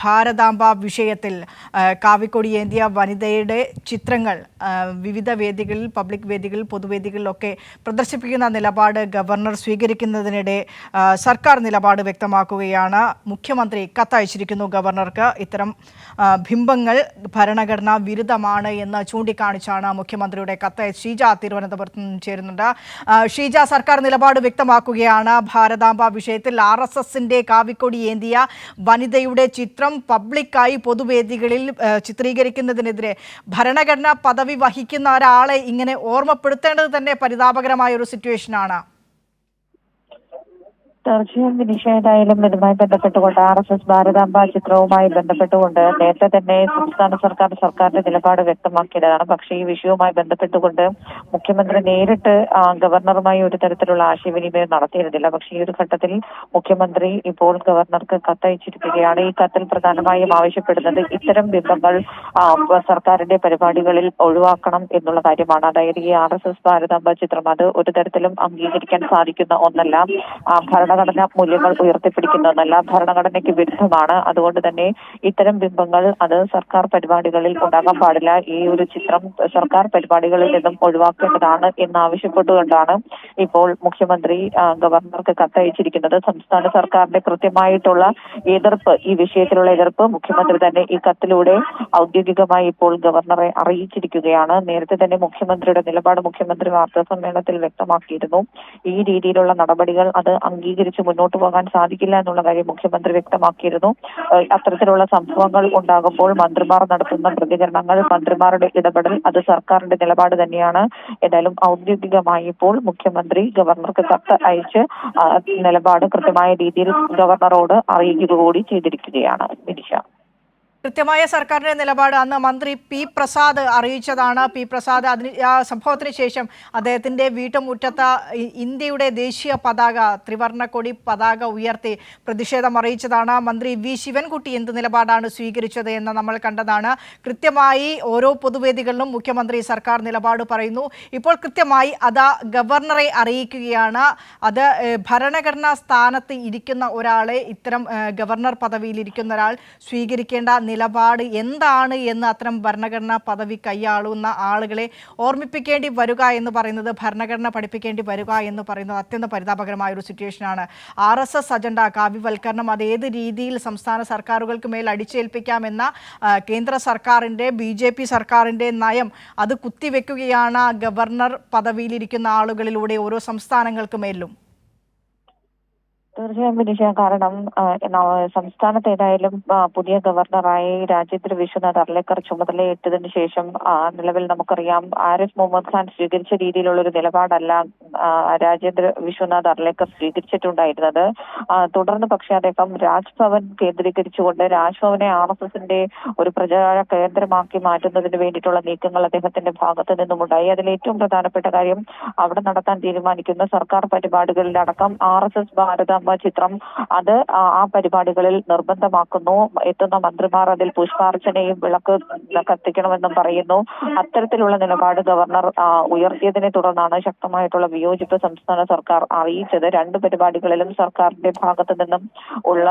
ഭാരതാംബ വിഷയത്തിൽ കാവിക്കൊടി ഏന്തിയ വനിതയുടെ ചിത്രങ്ങൾ വിവിധ വേദികളിൽ പബ്ലിക് വേദികളിൽ പൊതുവേദികളിലൊക്കെ പ്രദർശിപ്പിക്കുന്ന നിലപാട് ഗവർണർ സ്വീകരിക്കുന്നതിനിടെ സർക്കാർ നിലപാട് വ്യക്തമാക്കുകയാണ്. മുഖ്യമന്ത്രി കത്തയച്ചിരിക്കുന്നു ഗവർണർക്ക്. ഇത്തരം ബിംബങ്ങൾ ഭരണഘടനാ വിരുദ്ധമാണ് എന്ന് ചൂണ്ടിക്കാണിച്ചാണ് മുഖ്യമന്ത്രിയുടെ കത്ത് ഷീജ തിരുവനന്തപുരത്ത് നിന്നും ചേരുന്നുണ്ട്. ഷീജ സർക്കാർ നിലപാട് വ്യക്തമാക്കുകയാണ്. ഭാരതാംബ വിഷയത്തിൽ ആർ എസ് എസിന്റെ കാവിക്കൊടി ഏന്തിയ വനിതയുടെ ചിത്രം പബ്ലിക്കായി പൊതുവേദികളിൽ ചിത്രീകരിക്കുന്നതിനെതിരെ ഭരണഘടനാ പദവി വഹിക്കുന്ന ഒരാളെ ഇങ്ങനെ ഓർമ്മപ്പെടുത്തേണ്ടത് തന്നെ പരിതാപകരമായ ഒരു സിറ്റുവേഷനാണ് തീർച്ചയായും വിനീഷ ഏതായാലും ഇതുമായി ബന്ധപ്പെട്ടുകൊണ്ട് ആർ എസ് എസ് ഭാരതാംബ ചിത്രവുമായി ബന്ധപ്പെട്ടുകൊണ്ട് നേരത്തെ തന്നെ സംസ്ഥാന സർക്കാർ സർക്കാരിന്റെ നിലപാട് വ്യക്തമാക്കിയതാണ്. പക്ഷേ ഈ വിഷയവുമായി ബന്ധപ്പെട്ടുകൊണ്ട് മുഖ്യമന്ത്രി നേരിട്ട് ഗവർണറുമായി ഒരു തരത്തിലുള്ള ആശയവിനിമയം നടത്തിയിരുന്നില്ല. പക്ഷേ ഈ ഒരു ഘട്ടത്തിൽ മുഖ്യമന്ത്രി ഇപ്പോൾ ഗവർണർക്ക് കത്തയച്ചിരിക്കുകയാണ്. ഈ കത്തിൽ പ്രധാനമായും ആവശ്യപ്പെടുന്നത് ഇത്തരം ബിംബങ്ങൾ സർക്കാരിന്റെ പരിപാടികളിൽ ഒഴിവാക്കണം എന്നുള്ള കാര്യമാണ്. അതായത് ഈ ആർ എസ് എസ് ഭാരതാംബ ചിത്രം അത് ഒരു തരത്തിലും അംഗീകരിക്കാൻ സാധിക്കുന്ന ഒന്നല്ല. ആ, ഭരണഘടനാ മൂല്യങ്ങൾ ഉയർത്തിപ്പിടിക്കുന്ന ഒന്നല്ല ഭരണഘടനയ്ക്ക് വിരുദ്ധമാണ്. അതുകൊണ്ട് തന്നെ ഇത്തരം ബിംബങ്ങൾ അത് സർക്കാർ പരിപാടികളിൽ ഉണ്ടാകാൻ പാടില്ല. ഈ ഒരു ചിത്രം സർക്കാർ പരിപാടികളിൽ നിന്നും ഒഴിവാക്കേണ്ടതാണ് എന്നാവശ്യപ്പെട്ടുകൊണ്ടാണ് ഇപ്പോൾ മുഖ്യമന്ത്രി ഗവർണർക്ക് കത്തയച്ചിരിക്കുന്നത്. സംസ്ഥാന സർക്കാരിന്റെ കൃത്യമായിട്ടുള്ള എതിർപ്പ് ഈ വിഷയത്തിലുള്ള എതിർപ്പ് മുഖ്യമന്ത്രി തന്നെ ഈ കത്തിലൂടെ ഔദ്യോഗികമായി ഇപ്പോൾ ഗവർണറെ അറിയിച്ചിരിക്കുകയാണ്. നേരത്തെ തന്നെ മുഖ്യമന്ത്രിയുടെ നിലപാട് മുഖ്യമന്ത്രി വാർത്താ സമ്മേളനത്തിൽ വ്യക്തമാക്കിയിരുന്നു. ഈ രീതിയിലുള്ള നടപടികൾ അത് അംഗീകരിച്ച് മുന്നോട്ട് പോകാൻ സാധിക്കില്ല എന്നുള്ള കാര്യം മുഖ്യമന്ത്രി വ്യക്തമാക്കിയിരുന്നു. അത്തരത്തിലുള്ള സംഭവങ്ങൾ ഉണ്ടാകുമ്പോൾ മന്ത്രിമാർ നടത്തുന്ന പ്രതികരണങ്ങൾ മന്ത്രിമാരുടെ ഇടപെടൽ അത് സർക്കാരിന്റെ നിലപാട് തന്നെയാണ്. ഏതായാലും ഔദ്യോഗികമായി ഇപ്പോൾ മുഖ്യമന്ത്രി ഗവർണർക്ക് കത്ത് അയച്ച് നിലപാട് കൃത്യമായ രീതിയിൽ ഗവർണറോട് അറിയിക്കുക കൂടി ചെയ്തിരിക്കുകയാണ്. വിനിഷ കൃത്യമായ സർക്കാരിന്റെ നിലപാട് അന്ന് മന്ത്രി പി പ്രസാദ് അറിയിച്ചതാണ്. പി പ്രസാദ് അതിന് ആ സംഭവത്തിന് ശേഷം അദ്ദേഹത്തിന്റെ വീട്ടുമുറ്റത്ത് ഇന്ത്യയുടെ ദേശീയ പതാക ത്രിവർണ കൊടി പതാക ഉയർത്തി പ്രതിഷേധം അറിയിച്ചതാണ്. മന്ത്രി വി ശിവൻകുട്ടി എന്ത് നിലപാടാണ് സ്വീകരിച്ചത് എന്ന് നമ്മൾ കണ്ടതാണ്. കൃത്യമായി ഓരോ പൊതുവേദികളിലും മുഖ്യമന്ത്രി സർക്കാർ നിലപാട് പറയുന്നു. ഇപ്പോൾ കൃത്യമായി അത് ഗവർണറെ അറിയിക്കുകയാണ്. അത് ഭരണഘടനാ സ്ഥാനത്ത് ഇരിക്കുന്ന ഒരാളെ ഇത്തരം ഗവർണർ പദവിയിൽ ഇരിക്കുന്ന ഒരാൾ സ്വീകരിക്കേണ്ട നിലപാട് എന്താണ് എന്ന് അത്തരം ഭരണഘടനാ പദവി കൈയാളുന്ന ആളുകളെ ഓർമ്മിപ്പിക്കേണ്ടി വരിക എന്ന് പറയുന്നത് ഭരണഘടന പഠിപ്പിക്കേണ്ടി വരിക എന്ന് പറയുന്നത് അത്യന്തം പരിതാപകരമായ ഒരു സിറ്റുവേഷനാണ് ആർ എസ് എസ് അജണ്ട കാവ്യവൽക്കരണം അത് ഏത് രീതിയിൽ സംസ്ഥാന സർക്കാരുകൾക്ക് മേൽ അടിച്ചേൽപ്പിക്കാമെന്ന കേന്ദ്ര സർക്കാരിന്റെ ബി ജെ പി സർക്കാരിന്റെ നയം അത് കുത്തിവെക്കുകയാണ് ഗവർണർ പദവിയിലിരിക്കുന്ന ആളുകളിലൂടെ ഓരോ സംസ്ഥാനങ്ങൾക്ക് മേലും തീർച്ചയായും വിനിഷ കാരണം സംസ്ഥാനത്ത് ഏതായാലും പുതിയ ഗവർണറായി രാജേന്ദ്ര വിശ്വനാഥ് അർലേക്കർ ചുമതലയേറ്റതിനു ശേഷം നിലവിൽ നമുക്കറിയാം ആരിഫ് മുഹമ്മദ് ഖാൻ സ്വീകരിച്ച രീതിയിലുള്ള ഒരു നിലപാടല്ല രാജേന്ദ്ര വിശ്വനാഥ് അർലേക്കർ സ്വീകരിച്ചിട്ടുണ്ടായിരുന്നത്. തുടർന്ന് പക്ഷേ അദ്ദേഹം രാജ്ഭവൻ കേന്ദ്രീകരിച്ചുകൊണ്ട് രാജ്ഭവനെ ആർ എസ് എസിന്റെ ഒരു പ്രചാര കേന്ദ്രമാക്കി മാറ്റുന്നതിന് വേണ്ടിയിട്ടുള്ള നീക്കങ്ങൾ അദ്ദേഹത്തിന്റെ ഭാഗത്ത് നിന്നുമുണ്ടായി. അതിൽ ഏറ്റവും പ്രധാനപ്പെട്ട കാര്യം അവിടെ നടത്താൻ തീരുമാനിക്കുന്ന സർക്കാർ പരിപാടികളിലടക്കം ആർ എസ് എസ് ഭാരതാംബ ചിത്രം അത് ആ പരിപാടികളിൽ നിർബന്ധമാക്കുന്നു. എത്തുന്ന മന്ത്രിമാർ അതിൽ പുഷ്പാർച്ചനയും വിളക്ക് കത്തിക്കണമെന്നും പറയുന്നു. അത്തരത്തിലുള്ള നിലപാട് ഗവർണർ ഉയർത്തിയതിനെ തുടർന്നാണ് ശക്തമായിട്ടുള്ള വിയോജിപ്പ് സംസ്ഥാന സർക്കാർ അറിയിച്ചത്. രണ്ട് പരിപാടികളിലും സർക്കാരിന്റെ ഭാഗത്തു നിന്നും ഉള്ള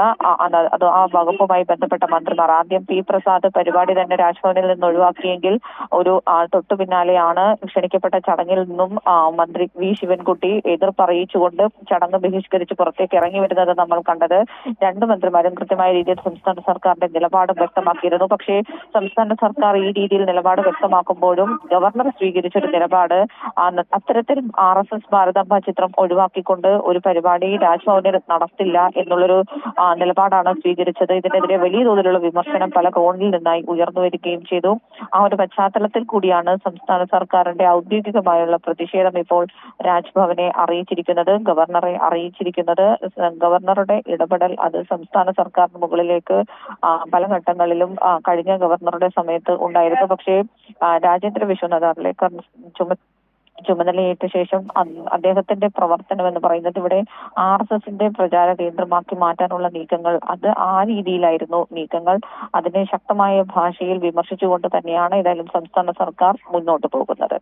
അത് ആ വകുപ്പുമായി ബന്ധപ്പെട്ട മന്ത്രിമാർ. ആദ്യം പി പ്രസാദ് പരിപാടി തന്നെ രാജ്ഭവനിൽ നിന്ന് ഒഴിവാക്കിയെങ്കിൽ ഒരു തൊട്ടു പിന്നാലെയാണ് ക്ഷണിക്കപ്പെട്ട ചടങ്ങിൽ നിന്നും മന്ത്രി വി. ശിവൻകുട്ടി എതിർപ്പറിയിച്ചുകൊണ്ട് ചടങ്ങ് ബഹിഷ്കരിച്ച് പുറത്തേക്ക് ഇറങ്ങി വരുന്നത് നമ്മൾ കണ്ടത്. രണ്ട് മന്ത്രിമാരും കൃത്യമായ രീതിയിൽ സംസ്ഥാന സർക്കാരിന്റെ നിലപാട് വ്യക്തമാക്കിയിരുന്നു. പക്ഷേ സംസ്ഥാന സർക്കാർ ഈ രീതിയിൽ നിലപാട് വ്യക്തമാക്കുമ്പോഴും ഗവർണർ സ്വീകരിച്ച ഒരു നിലപാട് അത്തരത്തിൽ ആർ എസ് എസ് ഭാരതാംബ ചിത്രം ഒഴിവാക്കിക്കൊണ്ട് ഒരു പരിപാടി രാജ്ഭവനിൽ നടത്തില്ല എന്നുള്ളൊരു നിലപാടാണ് സ്വീകരിച്ചത്. ഇതിനെതിരെ വലിയ തോതിലുള്ള വിമർശനം പല കോണിൽ നിന്നായി ഉയർന്നു വരികയും ചെയ്തു. ആ ഒരു പശ്ചാത്തലത്തിൽ കൂടിയാണ് സംസ്ഥാന സർക്കാരിന്റെ ഔദ്യോഗികമായുള്ള പ്രതിഷേധം ഇപ്പോൾ രാജ്ഭവനെ അറിയിച്ചിരിക്കുന്നത് ഗവർണറെ അറിയിച്ചിരിക്കുന്നത്. ഗവർണറുടെ ഇടപെടൽ അത് സംസ്ഥാന സർക്കാരിന് മുകളിലേക്ക് പല ഘട്ടങ്ങളിലും കഴിഞ്ഞ ഗവർണറുടെ സമയത്ത് ഉണ്ടായിരുന്നു. പക്ഷേ രാജേന്ദ്ര വിശ്വനാഥ് ചുമ ചുമതലയേറ്റ ശേഷം അദ്ദേഹത്തിന്റെ പ്രവർത്തനം എന്ന് പറയുന്നത് ഇവിടെ ആർ എസ് എസിന്റെ പ്രചാര കേന്ദ്രമാക്കി മാറ്റാനുള്ള നീക്കങ്ങൾ അത് ആ രീതിയിലായിരുന്നു നീക്കങ്ങൾ. അതിനെ ശക്തമായ ഭാഷയിൽ വിമർശിച്ചുകൊണ്ട് തന്നെയാണ് ഏതായാലും സംസ്ഥാന സർക്കാർ മുന്നോട്ട് പോകുന്നത്.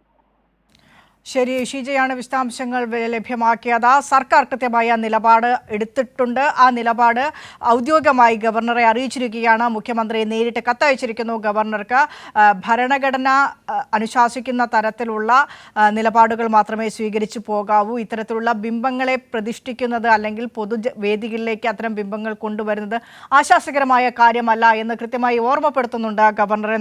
ശരി ഷീജയാണ് വിശദാംശങ്ങൾ ലഭ്യമാക്കിയത്. സർക്കാർ കൃത്യമായ നിലപാട് എടുത്തിട്ടുണ്ട്. ആ നിലപാട് ഔദ്യോഗികമായി ഗവർണറെ അറിയിച്ചിരിക്കുകയാണ്. മുഖ്യമന്ത്രി നേരിട്ട് കത്തയച്ചിരിക്കുന്നു ഗവർണർക്ക്. ഭരണഘടന അനുശാസിക്കുന്ന തരത്തിലുള്ള നിലപാടുകൾ മാത്രമേ സ്വീകരിച്ചു പോകാവൂ. ഇത്തരത്തിലുള്ള ബിംബങ്ങളെ പ്രതിഷ്ഠിക്കുന്നത് അല്ലെങ്കിൽ പൊതു വേദികളിലേക്ക് അത്തരം ബിംബങ്ങൾ കൊണ്ടുവരുന്നത് ആശാസകരമായ കാര്യമല്ല എന്ന് കൃത്യമായി ഓർമ്മപ്പെടുത്തുന്നുണ്ട് ഗവർണറെ.